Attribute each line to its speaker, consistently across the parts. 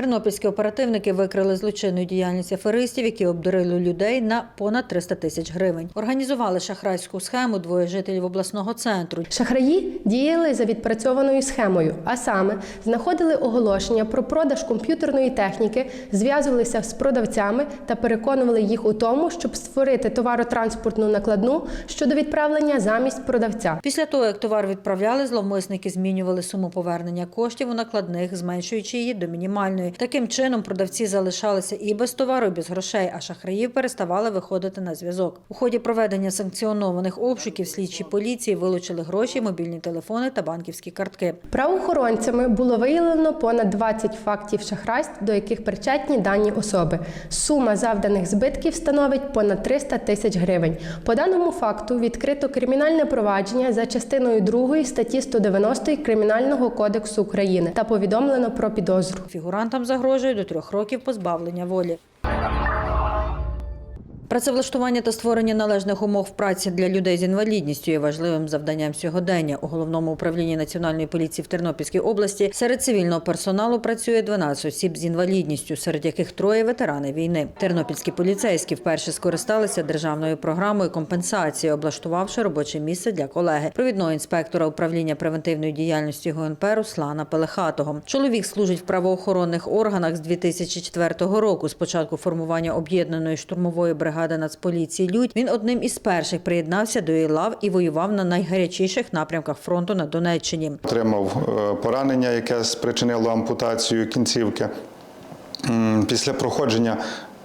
Speaker 1: Тернопільські оперативники викрили злочинну діяльність аферистів, які обдурили людей на понад 300 тисяч гривень. Організували шахрайську схему двоє жителів обласного центру.
Speaker 2: Шахраї діяли за відпрацьованою схемою, а саме знаходили оголошення про продаж комп'ютерної техніки, зв'язувалися з продавцями та переконували їх у тому, щоб створити товаротранспортну накладну щодо відправлення замість продавця.
Speaker 1: Після того, як товар відправляли, зловмисники змінювали суму повернення коштів у накладних, зменшуючи її до мінімальної. Таким чином продавці залишалися і без товару, і без грошей, а шахраїв переставали виходити на зв'язок. У ході проведення санкціонованих обшуків слідчі поліції вилучили гроші, мобільні телефони та банківські картки.
Speaker 2: Правоохоронцями було виявлено понад 20 фактів шахрайств, до яких причетні дані особи. Сума завданих збитків становить понад 300 тисяч гривень. По даному факту відкрито кримінальне провадження за частиною 2 статті 190 Кримінального кодексу України та повідомлено про підозру.
Speaker 1: Фігурантам загрожує до трьох років позбавлення волі. Працевлаштування та створення належних умов праці для людей з інвалідністю є важливим завданням сьогодення. У головному управлінні національної поліції в Тернопільській області серед цивільного персоналу працює 12 осіб з інвалідністю, серед яких троє ветерани війни. Тернопільські поліцейські вперше скористалися державною програмою компенсації, облаштувавши робоче місце для колеги, провідного інспектора управління превентивної діяльності ГУНП Руслана Пелехатого. Чоловік служить в правоохоронних органах з 2004 року. З початку формування об'єднаної штурмової бригади Нацполіції Людь він одним із перших приєднався до ІЛАВ і воював на найгарячіших напрямках фронту на Донеччині.
Speaker 3: Отримав е, поранення, яке спричинило ампутацію кінцівки. Після проходження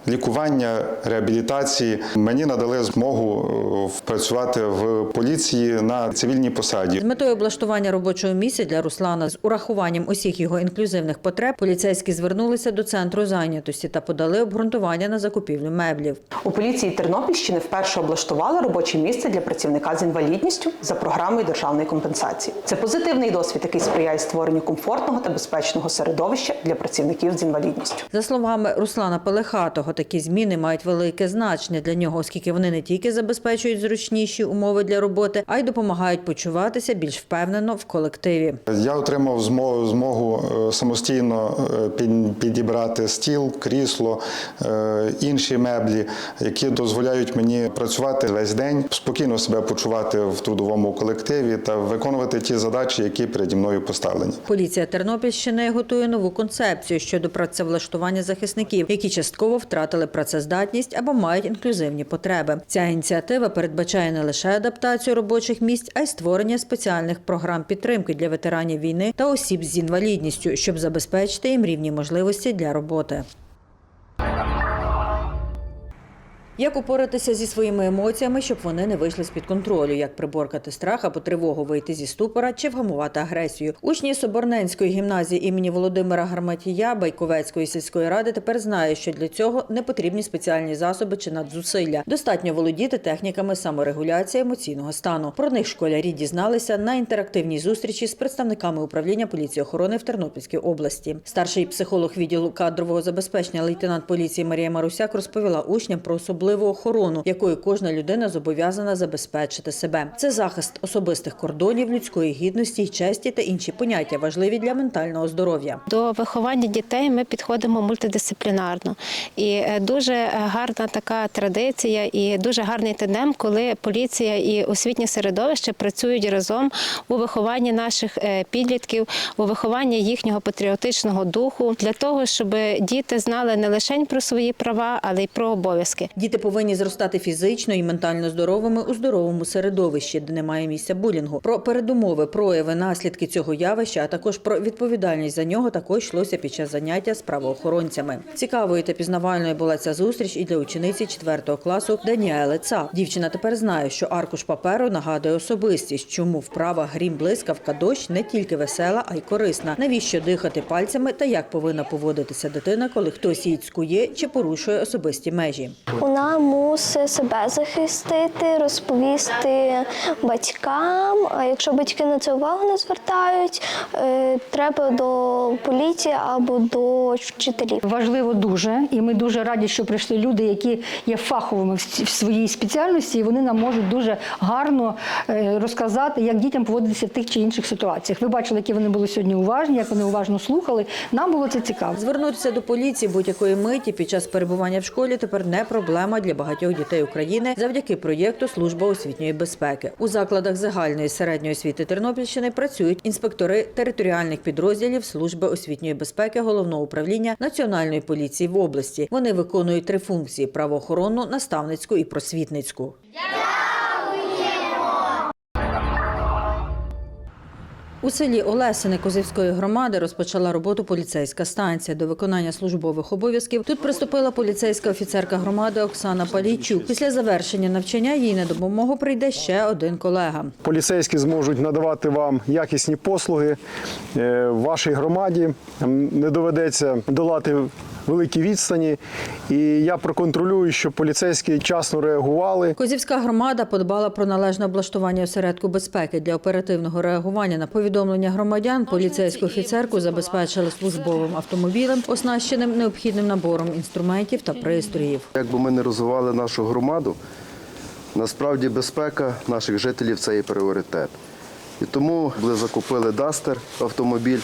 Speaker 3: лікування, реабілітації мені надали змогу е, працювати в поліції на цивільній посаді.
Speaker 1: З метою облаштування робочого місця для Руслана з урахуванням усіх його інклюзивних потреб поліцейські звернулися до центру зайнятості та подали обґрунтування на закупівлю меблів.
Speaker 4: У поліції Тернопільщини вперше облаштували робоче місце для працівника з інвалідністю за програмою державної компенсації. Це позитивний досвід, який сприяє створенню комфортного та безпечного середовища для працівників з інвалідністю.
Speaker 1: За словами Руслана Пелехатого, такі зміни мають велике значення для нього, оскільки вони не тільки забезпечують зручніші умови для роботи, а й допомагають почуватися більш впевнено в колективі.
Speaker 3: Я отримав змогу, змогу е, самостійно е, під- підібрати стіл, крісло, е, інші меблі, які дозволяють мені працювати весь день, спокійно себе почувати в трудовому колективі та виконувати ті задачі, які переді мною поставлені.
Speaker 1: Поліція Тернопільщини готує нову концепцію щодо працевлаштування захисників, які частково втратили працездатність або мають інклюзивні потреби. Ця ініціатива передбачає не лише адаптацію робочих місць, а й створення спеціальних програм підтримки для ветеранів війни та осіб з інвалідністю, щоб забезпечити їм рівні можливості для роботи. Як упоратися зі своїми емоціями, щоб вони не вийшли з-під контролю, як приборкати страх або тривогу вийти зі ступора чи вгамувати агресію. Учні Соборненської гімназії імені Володимира Гарматія Байковецької сільської ради тепер знають, що для цього не потрібні спеціальні засоби чи надзусилля. Достатньо володіти техніками саморегуляції емоційного стану. Про них школярі дізналися на інтерактивній зустрічі з представниками управління поліції охорони в Тернопільській області. Старший психолог відділу кадрового забезпечення лейтенант поліції Марія Марусяк розповіла учням про особливу охорону, якою кожна людина зобов'язана забезпечити себе. Це захист особистих кордонів, людської гідності честі та інші поняття важливі для ментального здоров'я.
Speaker 5: До виховання дітей ми підходимо мультидисциплінарно. І е, дуже гарна така традиція і дуже гарний тандем, коли поліція і освітнє середовище працюють разом у вихованні наших е, підлітків, у вихованні їхнього патріотичного духу для того, щоб діти знали не лише про свої права, але й про обов'язки.
Speaker 1: Діти повинні зростати фізично і ментально здоровими у здоровому середовищі, де немає місця булінгу. Про передумови, прояви, наслідки цього явища, а також про відповідальність за нього також йшлося під час заняття з правоохоронцями. Цікавою та пізнавальною була ця зустріч і для учениці 4 класу Даніели Ца. Дівчина тепер знає, що аркуш паперу нагадує особистість, чому вправа грім блискавка дощ не тільки весела, а й корисна. Навіщо дихати пальцями та як повинна поводитися дитина, коли хтось її цькує чи порушує особисті межі.
Speaker 6: У мусить себе захистити, розповісти батькам. А якщо батьки на це увагу не звертають, е, треба до поліції або до вчителів.
Speaker 7: Важливо дуже, і ми дуже раді, що прийшли люди, які є фаховими в своїй спеціальності, і вони нам можуть дуже гарно е, розказати, як дітям поводитися в тих чи інших ситуаціях. Ви бачили, які вони були сьогодні уважні, як вони уважно слухали. Нам було це цікаво.
Speaker 1: Звернутися до поліції будь-якої миті під час перебування в школі тепер не проблема для багатьох дітей України завдяки проєкту Служба освітньої безпеки. У закладах загальної середньої освіти Тернопільщини працюють інспектори територіальних підрозділів Служби освітньої безпеки головного управління Національної поліції в області. Вони виконують три функції: правоохоронну, наставницьку і просвітницьку. У селі Олесини Козівської громади розпочала роботу поліцейська станція. До виконання службових обов'язків тут приступила поліцейська офіцерка громади Оксана Палійчук. Після завершення навчання їй на допомогу прийде ще один колега.
Speaker 8: Поліцейські зможуть надавати вам якісні послуги е, вашій громаді. Не доведеться долати великі відстані. І я проконтролюю, щоб поліцейські вчасно реагували.
Speaker 1: Козівська громада подбала про належне облаштування осередку безпеки для оперативного реагування на повідомлення громадян. Поліцейську офіцерку забезпечили службовим автомобілем, оснащеним необхідним набором інструментів та пристроїв.
Speaker 9: Як би ми не розвивали нашу громаду, насправді безпека наших жителів це є пріоритет. І тому ми закупили Дастер автомобіль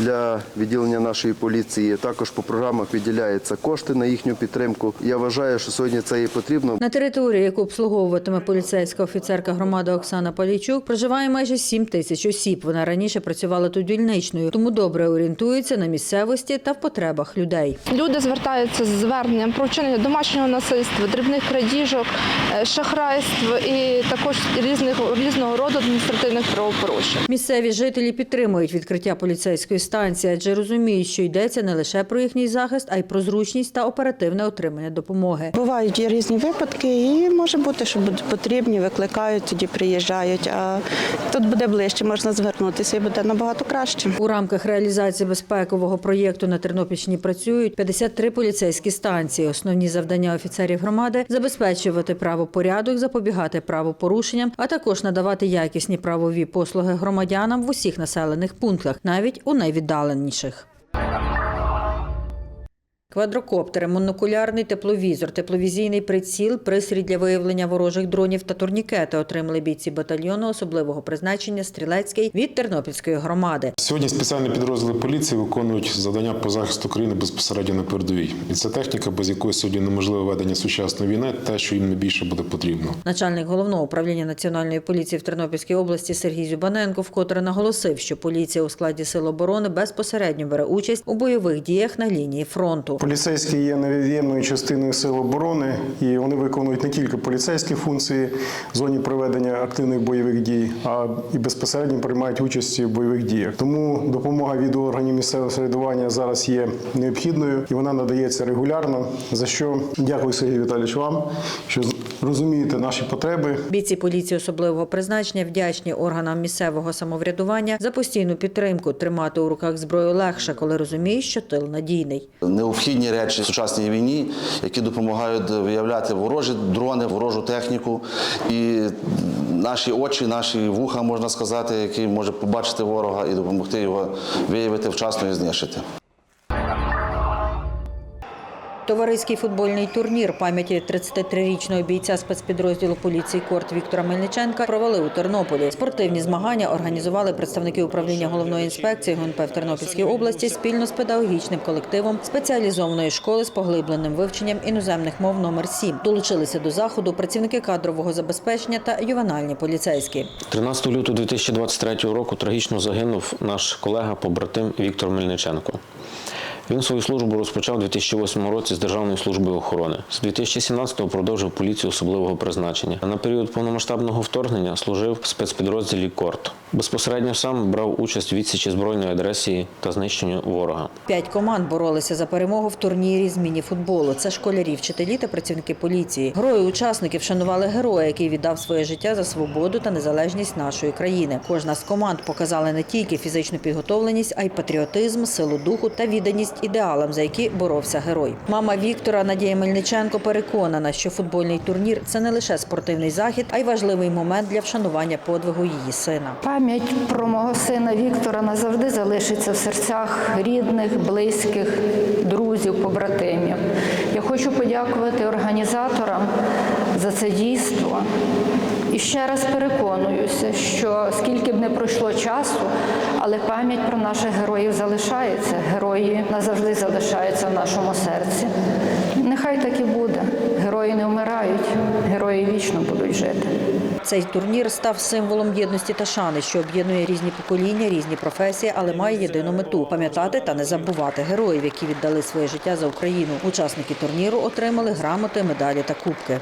Speaker 9: для відділення нашої поліції. Також по програмах виділяються кошти на їхню підтримку. Я вважаю, що сьогодні це є потрібно.
Speaker 1: На території, яку обслуговуватиме поліцейська офіцерка громади Оксана Полійчук, проживає майже 7 тисяч осіб. Вона раніше працювала тут дільничною, тому добре орієнтується на місцевості та в потребах людей.
Speaker 10: Люди звертаються з зверненням про вчинення домашнього насильства, дрібних крадіжок, е, шахрайств і також різних різного роду адміністративних правопорушень.
Speaker 1: Місцеві жителі підтримують відкриття поліцейської станції, адже розуміють, що йдеться не лише про їхній захист, а й про зручність та оперативне отримання допомоги.
Speaker 11: Бувають є різні випадки, і може бути, що будуть потрібні, викликають, тоді приїжджають. А тут буде ближче, можна звернутися і буде набагато краще.
Speaker 1: У рамках реалізації безпекового проєкту на Тернопільщині працюють 53 поліцейські станції. Основні завдання офіцерів громади забезпечувати правопорядок, запобігати правопорушенням, а також надавати якісні правові послуги громадянам в усіх населених пунктах, навіть у найвіддаленіших. Квадрокоптери, монокулярний тепловізор, тепловізійний приціл, пристрій для виявлення ворожих дронів та турнікети отримали бійці батальйону особливого призначення Стрілецький від Тернопільської громади.
Speaker 12: Сьогодні спеціальні підрозділи поліції виконують завдання по захисту країни безпосередньо на передовій. І це техніка, без якої сьогодні неможливе ведення сучасної війни, те, що їм найбільше буде потрібно.
Speaker 1: Начальник головного управління національної поліції в Тернопільській області Сергій Зюбаненко вкотре наголосив, що поліція у складі сил оборони безпосередньо бере участь у бойових діях на лінії фронту.
Speaker 8: Поліцейські є невід'ємною частиною сил оборони, і вони виконують не тільки поліцейські функції в зоні проведення активних бойових дій, а і безпосередньо приймають участь в бойових діях. Тому допомога від органів місцевого самоврядування зараз є необхідною і вона надається регулярно. За що дякую Сергій Віталійович вам, що розумієте наші потреби.
Speaker 1: Бійці поліції особливого призначення вдячні органам місцевого самоврядування за постійну підтримку. Тримати у руках зброю легше, коли розумієш, що тил надійний.
Speaker 13: Необхідні речі в сучасній війні, які допомагають виявляти ворожі дрони, ворожу техніку. І наші очі, наші вуха, можна сказати, які може побачити ворога і допомогти його виявити вчасно і знищити.
Speaker 1: Товариський футбольний турнір пам'яті 33-річного бійця спецпідрозділу поліції Корт Віктора Мельниченка провели у Тернополі. Спортивні змагання організували представники управління головної інспекції ГУНП в Тернопільській області спільно з педагогічним колективом спеціалізованої школи з поглибленим вивченням іноземних мов номер 7 Долучилися до заходу працівники кадрового забезпечення та ювенальні поліцейські.
Speaker 14: 13 лютого 2023 року трагічно загинув наш колега побратим Віктор Мельниченко. Він свою службу розпочав у 2008 році з Державної служби охорони. З 2017-го продовжив поліцію особливого призначення. На період повномасштабного вторгнення служив в спецпідрозділі Корт. Безпосередньо сам брав участь у відсічі збройної агресії та знищенню ворога.
Speaker 1: П'ять команд боролися за перемогу в турнірі з міні-футболу. Це школярі, вчителі та працівники поліції. Герої учасників шанували героя, який віддав своє життя за свободу та незалежність нашої країни. Кожна з команд показала не тільки фізичну підготовленість, а й патріотизм, силу духу та відданість ідеалам, за які боровся герой. Мама Віктора Надія Мельниченко переконана, що футбольний турнір це не лише спортивний захід, а й важливий момент для вшанування подвигу її сина.
Speaker 15: Пам'ять про мого сина Віктора назавжди залишиться в серцях рідних, близьких, друзів, побратимів. Я хочу подякувати організаторам за це дійство. І ще раз переконуюся, що скільки б не пройшло часу, але пам'ять про наших героїв залишається. Герої назавжди залишаються в нашому серці. Нехай так і буде. Герої не вмирають, герої вічно будуть жити.
Speaker 1: Цей турнір став символом єдності та шани, що об'єднує різні покоління, різні професії, але має єдину мету пам'ятати та не забувати героїв, які віддали своє життя за Україну. Учасники турніру отримали грамоти, медалі та кубки.